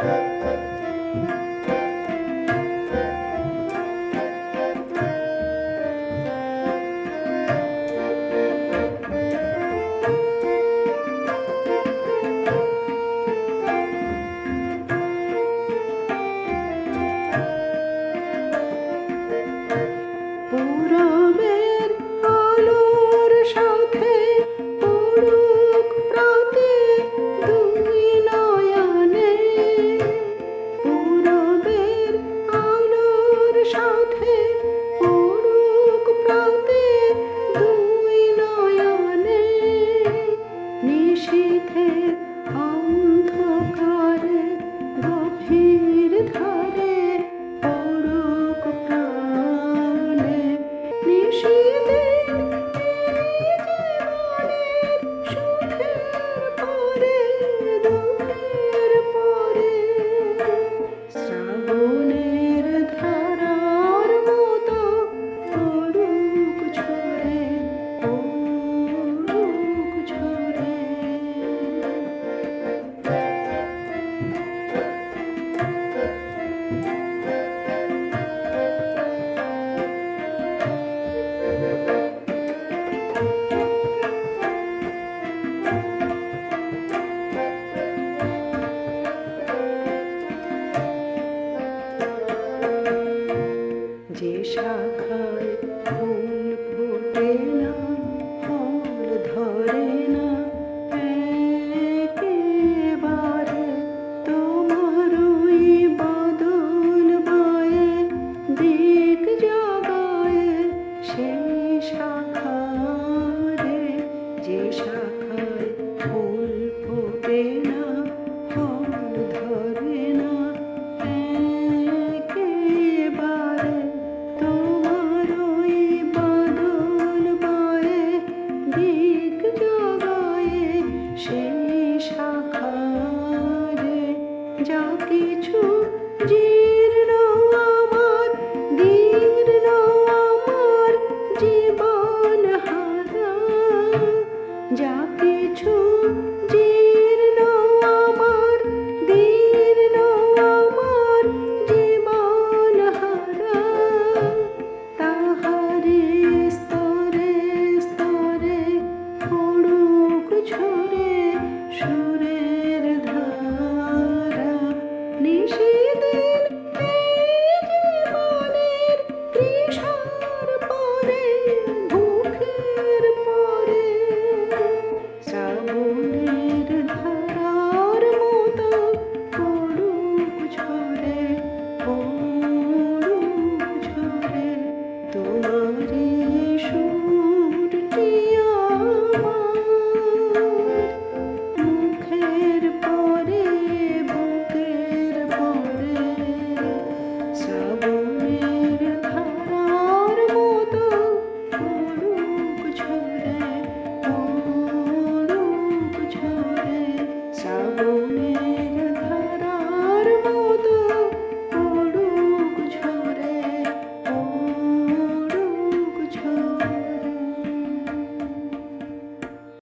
Amen. যে শাখায় ফুল ফোটে না, ফল ধরে না, একেবারে তোমার ওই বাদল বায়ে দিক জগায়ে সেই শাখারে যা কিছু জীব তোমারে